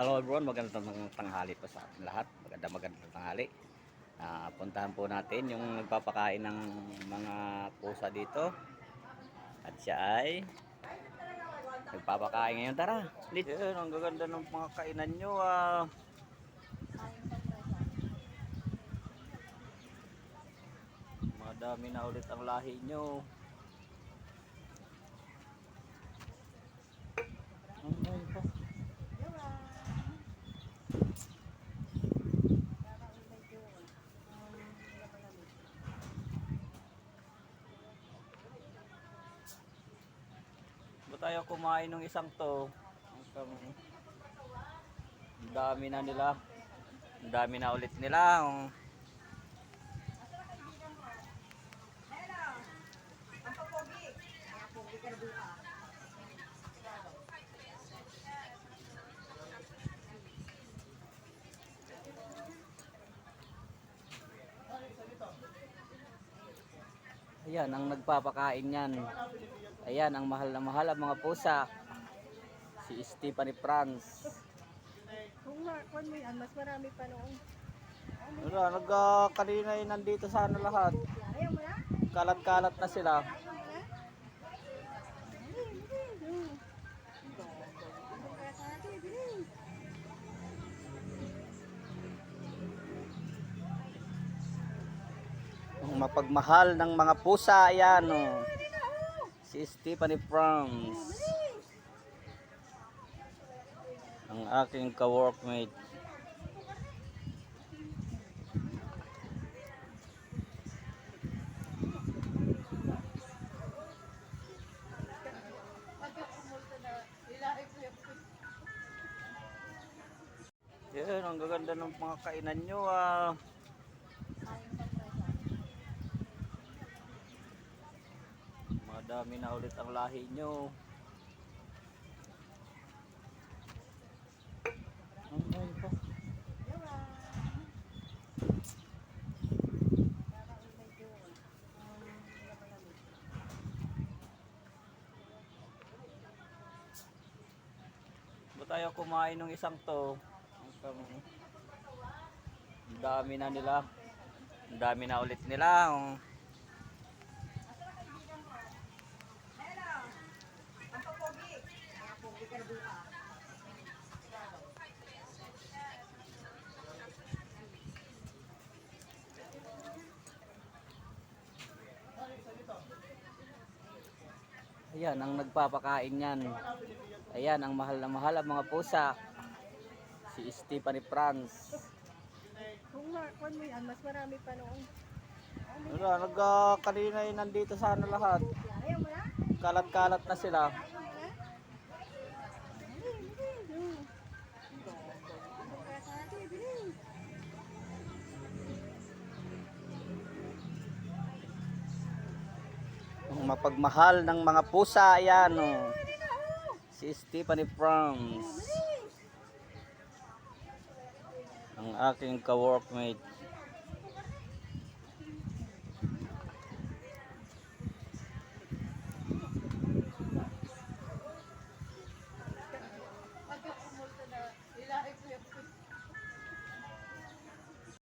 Hello everyone, magandang tanghali po sa ating lahat. Magandang magandang tanghali. Ah, puntahan po natin yung nagpapakain ng mga pusa dito. At siya ay nagpapakain ngayon. Tara, dito. Yun, ang gaganda ng mga kainan nyo. Ah. Madami na ulit ang lahi nyo. Ang dami pa. Ba tayo kumain ng isang to? Ang dami na nila. Ang dami na ulit nila. Ang- Ayan, ang nagpapakain yan. Ayan, ang mahal na mahal ang mga pusa. Si Stephanie Franz. Kung nga, kung mo yan, mas marami pa noon. Wala, nag ah, kanina ay nandito sana lahat. Ayaw mo na? Kalat-kalat na sila. Ang mapagmahal ng mga pusa, ayan oh. Si Stephanie Franz. Ang aking ka-workmate. Yan, ang gaganda ng mga kainan nyo ah. Madami na ulit ang lahi nyo. Ang tayo kumain ng isang to? Ang dami na nila. Ang dami na ulit nila. Ang- Ayan, ang nagpapakain yan. Ayan, ang mahal na mahal ang mga pusa. Si Stephanie Franz. Kung nga, kung mo yan, mas marami pa noon. Wala, nag ah, kanina ay nandito sana lahat. Kalat-kalat na sila. Mapagmahal ng mga pusa, ayan oh. Si Stephanie Franz. Ang aking ka-workmate.